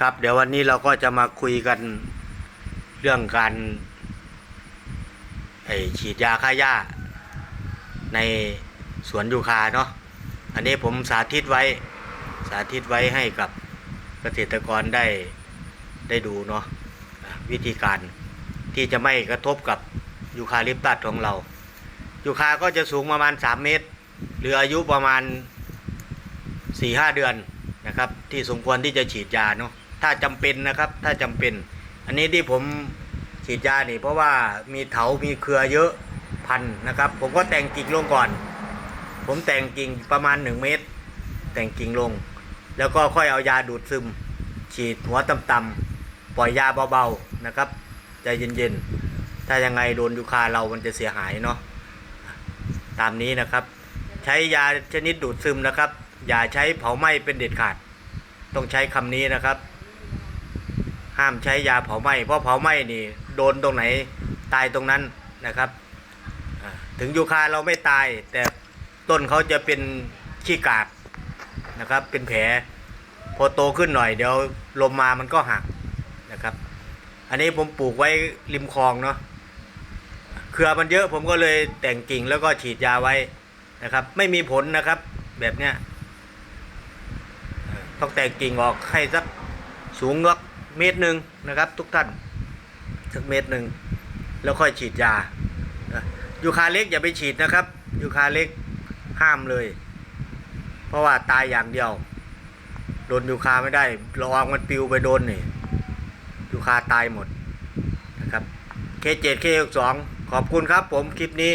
ครับ เดี๋ยววันนี้เราก็จะมาคุยกันเรื่องการไอฉีดยาฆ่าหญ้า ในสวนยูคาเนาะอันนี้ผมสาธิตไว้สาธิตไว้ให้กับเกษตรกรได้ได้ดูเนาะอะวิธีการที่จะไม่กระทบกับยูคาลิปตัสของเรายูคาก็จะสูงประมาณ 3 เมตร หรืออายุประมาณ 4-5 เดือนนะครับ ที่สมควรที่จะฉีดยาเนาะ ถ้าจำเป็นนะครับ ถ้าจำเป็น อันนี้ที่ผมฉีดยานี่เพราะว่ามีเถา มีเครือเยอะพันนะครับ ผมก็แต่งกิ่งลงก่อน ผมแต่งกิ่งประมาณ 1 เมตร แต่งกิ่งลง แล้วก็ค่อยเอายาดูดซึม ฉีดหัวต่ำๆปล่อยยาเบาๆนะครับใจเย็นๆ ถ้ายังไงโดนยูคาเรามันจะเสียหายเนาะตามนี้นะครับ ใช้ยาชนิดดูดซึมนะครับ อย่าใช้เผาไหม้เป็นเด็ดขาด ต้องใช้คำนี้นะครับ ห้ามใช้ยาเผาไหม้เพราะเผาไหม้นี่โดนตรงไหนตายตรงนั้นนะครับ ถึงยูคาเราไม่ตาย แต่ต้นเขาจะเป็นขี้กากนะครับ เป็นแผลพอโตขึ้นหน่อยเดี๋ยวลมมามันก็หักนะครับ อันนี้ผมปลูกไว้ริมคลองเนาะเครือมันเยอะผมก็เลยแต่งกิ่งแล้วก็ฉีดยาไว้นะครับ ไม่มีผลนะครับ แบบเนี้ยต้องแต่งกิ่งออกให้สักสูงสัก เมตรหนึ่งนะครับ ทุกท่านสักเมตรหนึ่งแล้วค่อยฉีดยานะยูคาเล็กอย่าไปฉีดนะครับยูคาเล็กห้ามเลย เพราะว่าตายอย่างเดียวโดนยูคาไม่ได้ระวังมันปิวไปโดนนี่ยูคาตายหมดนะครับเคเจ็ดเคสองขอบคุณครับผมคลิปนี้